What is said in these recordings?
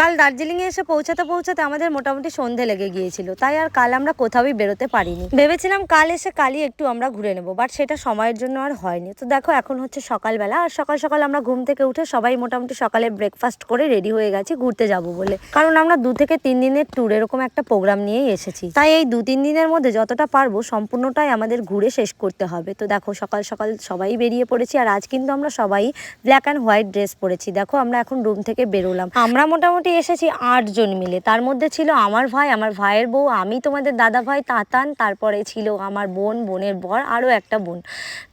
কাল দার্জিলিংয়ে এসে পৌঁছাতে পৌঁছাতে আমাদের মোটামুটি সন্ধে লেগে গিয়েছিল। তাই আর কাল আমরা কোথাওই বেরোতে পারিনি। ভেবেছিলাম কাল এসে কালই একটু আমরা ঘুরে নেব বাট সেটা সময়ের জন্য আর হয়নি। তো দেখো, এখন হচ্ছে সকালবেলা, আর সকাল সকাল আমরা ঘুম থেকে উঠে সবাই মোটামুটি সকালে ব্রেকফাস্ট করে রেডি হয়ে গেছি ঘুরতে যাব বলে। কারণ আমরা দু থেকে তিন দিনের ট্যুর এরকম একটা প্রোগ্রাম নিয়েই এসেছি। তাই এই দু তিন দিনের মধ্যে যতটা পারব সম্পূর্ণটাই আমাদের ঘুরে শেষ করতে হবে। তো দেখো, সকাল সকাল সবাই বেরিয়ে পড়েছি, আর আজ কিন্তু আমরা সবাই ব্ল্যাক অ্যান্ড হোয়াইট ড্রেস পরেছি। দেখো, আমরা এখন রুম থেকে বেরোলাম। আমরা মোটামুটি এসেছি আটজন মিলে। তার মধ্যে ছিল আমার ভাই, আমার ভাইয়ের বউ, আমি, তোমাদের দাদা ভাই, তাতান, তারপরে ছিল আমার বোন, বোনের বর, আরও একটা বোন।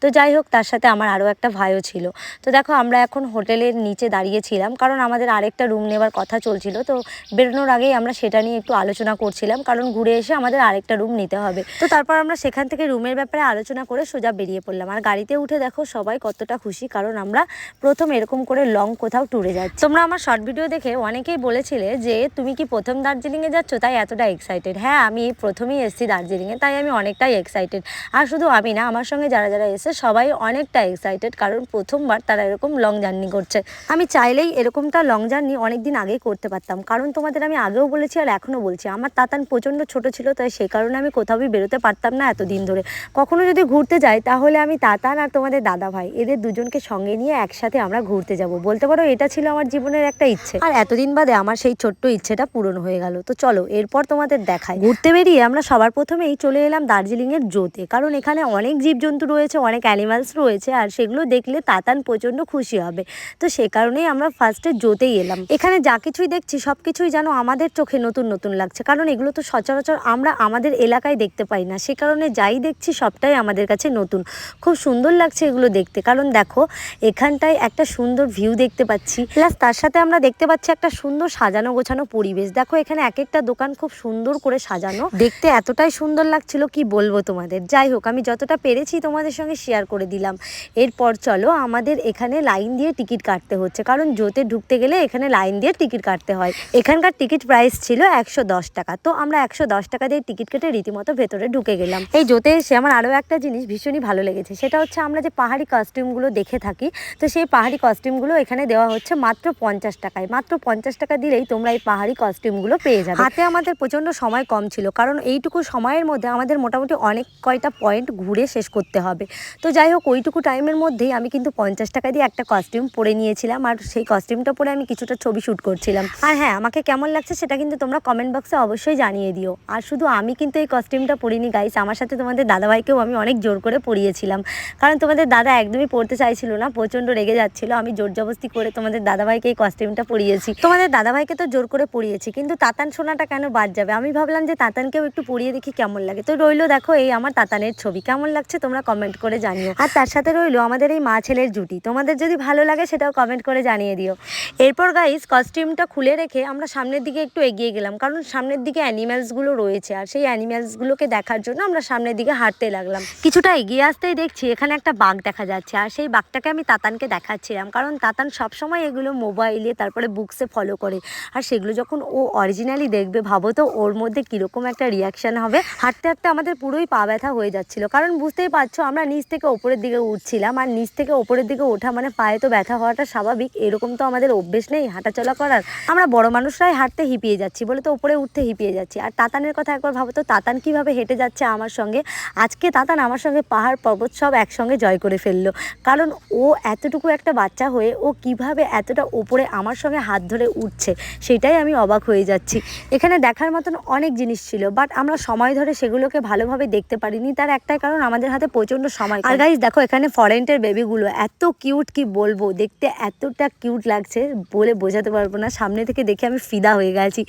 তো যাই হোক, তার সাথে আমার আরও একটা ভাইও ছিল। তো দেখো, আমরা এখন হোটেলের নিচে দাঁড়িয়েছিলাম কারণ আমাদের আরেকটা রুম নেবার কথা চলছিল। তো বেরোনোর আগেই আমরা সেটা নিয়ে একটু আলোচনা করছিলাম, কারণ ঘুরে এসে আমাদের আরেকটা রুম নিতে হবে। তো তারপর আমরা সেখান থেকে রুমের ব্যাপারে আলোচনা করে সোজা বেরিয়ে পড়লাম। আর গাড়িতে উঠে দেখো, সবাই কতটা খুশি, কারণ আমরা প্রথম এরকম করে লং কোথাও ট্যুরে যাচ্ছি। তোমরা আমার শর্ট ভিডিও দেখে অনেকেই বলেছিলে যে তুমি কি প্রথম দার্জিলিংয়ে যাচ্ছ? তাই এতটা এক্সাইটেড হ্যাঁ আমি প্রথমেই এসেছি দার্জিলিংয়ে, তাই আমি অনেকটাই এক্সাইটেড আর শুধু আমি না, আমার সঙ্গে যারা যারা এসে সবাই অনেকটা এক্সাইটেড কারণ প্রথমবার তারা এরকম লং জার্নি করছে। আমি চাইলেই এরকমটা লং জার্নি অনেক দিন আগেই করতে পারতাম। কারণ তোমাদের আমি আগেও বলেছি আর এখনও বলছি, আমার তাতান প্রচণ্ড ছোট ছিল, তাই সেই কারণে আমি কোথাওই বেরোতে পারতাম না এতদিন ধরে। কখনো যদি ঘুরতে যাই, তাহলে আমি তাতান আর তোমাদের দাদা ভাই, এদের দুজনকে সঙ্গে নিয়ে একসাথে আমরা ঘুরতে যাব। বলতে পারো, এটা ছিল আমার জীবনের একটা ইচ্ছে। আর এতদিন বাদে আমার সেই ছোট্ট ইচ্ছেটা পূরণ হয়ে গেল। তো চলো, এরপর তোমাদের দেখাই। ঘুরতে বেরিয়ে আমরা সবার প্রথমেই চলে এলাম দার্জিলিং এর জোতে। কারণ এখানে অনেক জীবজন্তু রয়েছে, অনেক অ্যানিমালস রয়েছে, আর সেগুলো দেখলে তাতান প্রচণ্ড খুশি হবে। তো সে কারণেই আমরা ফার্স্টে জোতেই এলাম। এখানে যা কিছুই দেখছি, সব কিছুই যেন আমাদের চোখে নতুন নতুন লাগছে। কারণ এগুলো তো সচরাচর আমরা আমাদের এলাকায় দেখতে পাই না। সে কারণে যাই দেখছি, সবটাই আমাদের কাছে নতুন। খুব সুন্দর লাগছে এগুলো দেখতে। কারণ দেখো, এখানটায় একটা সুন্দর ভিউ দেখতে পাচ্ছি। প্লাস তার সাথে আমরা দেখতে পাচ্ছি একটা সুন্দর সাজানো গোছানো পরিবেশ। দেখো, এখানে এক একটা দোকান খুব সুন্দর করে সাজানো। দেখতে এতটাই সুন্দর লাগছিল, কি বলব তোমাদের? যাই হোক, আমি যতটা পেরেছি তোমাদের সঙ্গে শেয়ার করে দিলাম। এরপর চলো, আমাদের এখানে লাইন দিয়ে টিকিট কাটতে হচ্ছে। কারণ জোতে ঢুকতে গেলে এখানে লাইন দিয়ে টিকিট কাটতে হয়। এখানকার টিকিট প্রাইস ছিল একশো দশ টাকা। তো আমরা একশো দশ টাকা দিয়ে টিকিট কেটে রীতিমতো ভেতরে ঢুকে গেলাম। এই জোতে এসে আমার আরও একটা জিনিস ভীষণই ভালো লেগেছে। সেটা হচ্ছে আমরা যে পাহাড়ি কস্টিউমগুলো দেখে থাকি, তো সেই পাহাড়ি কস্টিউমগুলো এখানে দেওয়া হচ্ছে মাত্র পঞ্চাশ টাকায়। মাত্র পঞ্চাশ টাকা দিলেই তোমরা এই পাহাড়ি কস্টিউমগুলো পেয়ে যাবে। হাতে আমাদের প্রচণ্ড সময় কম ছিল, কারণ এইটুকু সময়ের মধ্যে আমাদের মোটামুটি অনেক কয়টা পয়েন্ট ঘুরে শেষ করতে হবে। তো যাই হোক, ওইটুকু টাইমের মধ্যেই আমি কিন্তু পঞ্চাশ টাকা দিয়ে একটা কস্টিউম পরে নিয়েছিলাম, আর সেই কস্টিউমটা পরে আমি কিছুটা ছবি শ্যুট করছিলাম। আর হ্যাঁ আমাকে কেমন লাগছে সেটা কিন্তু তোমরা কমেন্ট বক্সে অবশ্যই জানিয়ে দিও। আর শুধু আমি কিন্তু এই কস্টিউমটা পরিনি গাইস আমার সাথে তোমাদের দাদাভাইকেও আমি অনেক জোর করে পরিয়েছিলাম। কারণ তোমাদের দাদা একদমই পড়তে চাইছিল না, প্রচণ্ড রেগে যাচ্ছিল, আমি জোর জবস্তি করে তোমাদের দাদাভাইকে এই কস্টিউমটা পরিয়েছি। তোমাদের দাদাভাইকে তো জোর করে পড়িয়েছি, কিন্তু তাতান সোনাটা কেন বাদ যাবে? আমি ভাবলাম যে তাতানকেও একটু পড়িয়ে দেখি কেমন লাগে। তো রইল দেখো এই আমার তাতানের ছবি, কেমন লাগছে তোমরা কমেন্ট করে জানিও। আর তার সাথে রইল আমাদের এই মা ছেলের জুটি, তোমাদের যদি ভালো লাগে সেটাও কমেন্ট করে জানিয়ে দিও। এরপর গাইস কস্টিউমটা খুলে রেখে আমরা সামনের দিকে একটু এগিয়ে গেলাম, কারণ সামনের দিকে অ্যানিম্যালসগুলো রয়েছে, আর সেই অ্যানিম্যালসগুলোকে দেখার জন্য আমরা সামনের দিকে হাঁটতে লাগলাম। কিছুটা এগিয়ে আসতেই দেখছি এখানে একটা বাঘ দেখা যাচ্ছে, আর সেই বাঘটাকে আমি তাতানকে দেখাচ্ছিলাম, কারণ তাতান সবসময় এগুলো মোবাইলে তারপরে বুকসে ফলো করে। আর সেগুলো যখন ও অরিজিনালি দেখবে, ভাবো তো ওর মধ্যে কীরকম একটা রিয়াকশান হবে। হাঁটতে হাঁটতে আমাদের পুরোই পা ব্যথা হয়ে যাচ্ছিল। কারণ বুঝতেই পারছ, আমরা নিচ থেকে ওপরের দিকে উঠছিলাম। আর নিচ থেকে ওপরের দিকে ওঠা মানে পায়ে তো ব্যথা হওয়াটা স্বাভাবিক। এরকম তো আমাদের অভ্যেস নেই হাঁটাচলা করার। আমরা বড় মানুষরাই হাঁটতে হিপিয়ে যাচ্ছি, বলে তো ওপরে উঠতে হিপিয়ে যাচ্ছি। আর তাতানের কথা একবার ভাবো তো, তাতান কীভাবে হেঁটে যাচ্ছে আমার সঙ্গে? আজকে তাতান আমার সঙ্গে পাহাড় পর্বত সব একসঙ্গে জয় করে ফেলল। কারণ ও এতটুকু একটা বাচ্চা হয়ে ও কীভাবে এতটা ওপরে আমার সঙ্গে হাত ধরে উঠছে সেটাই আমি অবাক হয়ে যাচ্ছি। এখানে দেখার মতন অনেক জিনিস ছিল বাট আমরা সময় ধরে সেগুলোকে ভালোভাবে দেখতে পারিনি। তার একটাই কারণ, আমাদের হাতে প্রচণ্ড সময় আর গাইজ দেখো, এখানে ফরেন্টের বেবিগুলো এত কিউট কি বলব? দেখতে এতটা কিউট লাগছে বলে বোঝাতে পারব না। সামনে থেকে দেখে আমি ফিদা হয়ে গেছি।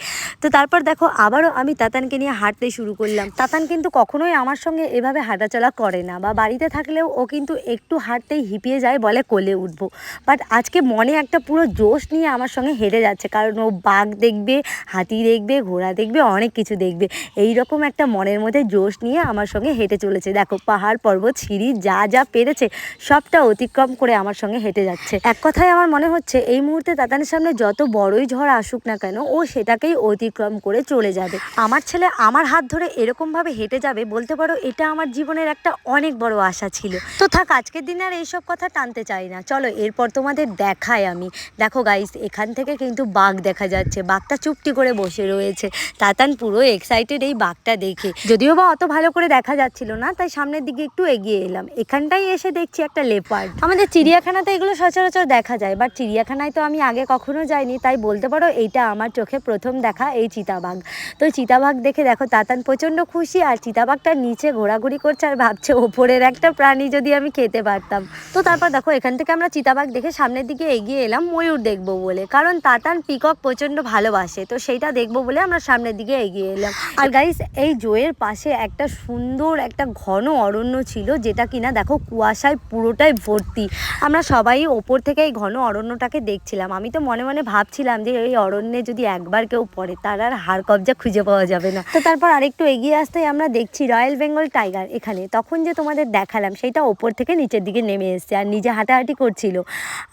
তো তারপর দেখো, আবারও আমি তাতানকে নিয়ে হাঁটতে শুরু করলাম। তাতান কিন্তু কখনোই আমার সঙ্গে এভাবে হাঁটাচলা করে না, বা বাড়িতে থাকলেও ও কিন্তু একটু হাঁটতেই হিপিয়ে যায় বলে কোলে উঠবো। বাট আজকে মনে একটা পুরো জোশ নিয়ে আমার সঙ্গে হেঁটে যাচ্ছে। কারণ ও বাঘ দেখবে, হাতি দেখবে, ঘোড়া দেখবে, অনেক কিছু দেখবে। এই রকম একটা মনের মধ্যে জোশ নিয়ে আমার সঙ্গে হেঁটে চলেছে। দেখো, পাহাড়, পর্বত, সিঁড়ি, যা যা পেরেছে, সবটা অতিক্রম করে আমার সঙ্গে হেঁটে যাচ্ছে। এক কথায় আমার মনে হচ্ছে, এই মুহূর্তে তাতানের সামনে যত বড়ই ঝড় আসুক না কেন, ও সেটাকেই অতিক্রম করে চলে যাবে। আমার ছেলে আমার হাত ধরে এরকমভাবে হেঁটে যাবে বলতে পারো, এটা আমার জীবনের একটা অনেক বড় আশা ছিল। তো থাক, আজকের দিনে আর এইসব কথা টানতে চাই না। চলো, এরপর তোমাদের দেখাই আমি। দেখো গাইস এখান থেকে কিন্তু বাঘ দেখা যাচ্ছে, বাঘটা চুপটি করে বসে রয়েছে। তাতান পুরো এক্সাইটেড এই বাঘটা দেখে। যদিও বা অত ভালো করে দেখা যাচ্ছিল না, তাই সামনের দিকে একটু এগিয়ে এলাম। এখানটাই এসে দেখছি একটা লেপার্ড আমাদের চিড়িয়াখানাতে এগুলো সচরাচর দেখা যায় বাট চিড়িয়াখানায় তো আমি আগে কখনো যাইনি, তাই বলতে পারো এইটা আমার চোখে প্রথম দেখা এই চিতাবাঘ। তো চিতাবাঘ দেখে দেখো, তাতান প্রচণ্ড খুশি, আর চিতাবাঘটার নিচে ঘোরাঘুরি করছে আর ভাবছে ওপরের একটা প্রাণী যদি আমি খেতে পারতাম। তো তারপর দেখো, এখান থেকে আমরা চিতাবাঘ দেখে সামনের দিকে এগিয়ে এলাম, ময়ূর দেখব বলে। কারণ তাতান পিকক প্রচণ্ড ভালোবাসে, তো সেইটা দেখব বলে আমরা সামনের দিকে এগিয়ে এলাম। আর গাইস এই জোয়ের পাশে একটা সুন্দর একটা ঘন অরণ্য ছিল, যেটা কিনা দেখো কুয়াশায় পুরোটাই ভর্তি। আমরা সবাই ওপর থেকে এই ঘন অরণ্যটাকে দেখছিলাম। আমি তো মনে মনে ভাবছিলাম যে এই অরণ্যে যদি একবার কেউ পড়ে, তার আর হাড় কবজা খুঁজে পাওয়া যাবে না। তো তারপর আরেকটু এগিয়ে আসতেই আমরা দেখছি রয়্যাল বেঙ্গল টাইগার এখানে। তখন যে তোমাদের দেখালাম, সেটা ওপর থেকে নিচের দিকে নেমে এসছে আর নিজে হাঁটাহাঁটি করছিল।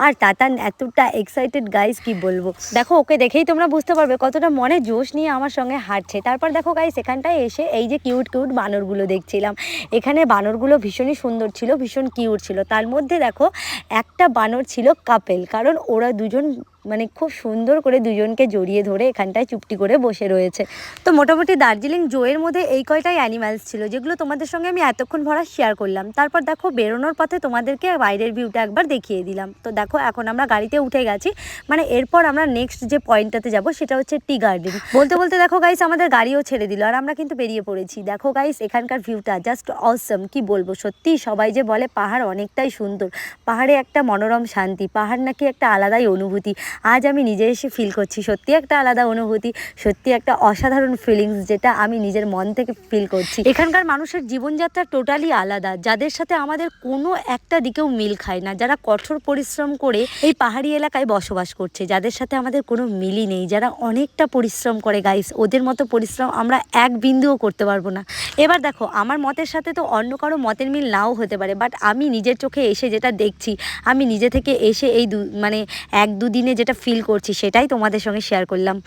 আর তাতান এতটা এক্সাইটেড গাইস কি বলব? দেখো ওকে দেখেই তোমরা বুঝতে পারবে কতটা মনে জোশ নিয়ে আমার সঙ্গে হাঁটছে। তারপর দেখো গাই সেখানটায় এসে এই যে কিউট কিউট বানরগুলো দেখছিলাম। এখানে বানরগুলো ভীষণই সুন্দর ছিল, ভীষণ কিউট ছিল। তার মধ্যে দেখো একটা বানর ছিল কাপেল। কারণ ওরা দুজন মানে খুব সুন্দর করে দুজনকে জড়িয়ে ধরে এখানটায় চুপটি করে বসে রয়েছে। তো মোটামুটি দার্জিলিং জোয়ের মধ্যে এই কয়টাই অ্যানিমালস ছিল, যেগুলো তোমাদের সঙ্গে আমি এতক্ষণ ভরা শেয়ার করলাম। তারপর দেখো বেরোনোর পথে তোমাদেরকে বাইরের ভিউটা একবার দেখিয়ে দিলাম। তো দেখো এখন আমরা গাড়িতে উঠে গেছি। মানে এরপর আমরা নেক্সট যে পয়েন্টটাতে যাব সেটা হচ্ছে টি গার্ডেন বলতে বলতে দেখো গাইস আমাদের গাড়িও ছেড়ে দিল আর আমরা কিন্তু বেরিয়ে পড়েছি। দেখো গাইস এখানকার ভিউটা জাস্ট অসম কি বলব? সত্যি সবাই যে বলে পাহাড় অনেকটাই সুন্দর। পাহাড়ে একটা মনোরম শান্তি, পাহাড় নাকি একটা আলাদাই অনুভূতি। আজ আমি নিজে এসে ফিল করছি, সত্যি একটা আলাদা অনুভূতি, সত্যি একটা অসাধারণ ফিলিংস যেটা আমি নিজের মন থেকে ফিল করছি। এখানকার মানুষের জীবনযাত্রা টোটালি আলাদা, যাদের সাথে আমাদের কোনো একটা দিকেও মিল খায় না। যারা কঠোর পরিশ্রম করে এই পাহাড়ি এলাকায় বসবাস করছে, যাদের সাথে আমাদের কোনো মিলই নেই, যারা অনেকটা পরিশ্রম করে গাইস ওদের মতো পরিশ্রম আমরা এক বিন্দুও করতে পারব না। এবার দেখো, আমার মতের সাথে তো অন্য কারও মতের মিল নাও হতে পারে বাট আমি নিজের চোখে এসে যেটা দেখছি, আমি নিজে থেকে এসে এই মানে এক দুদিনে যেটা ফিল করছি সেটাই তোমাদের সঙ্গে শেয়ার করলাম।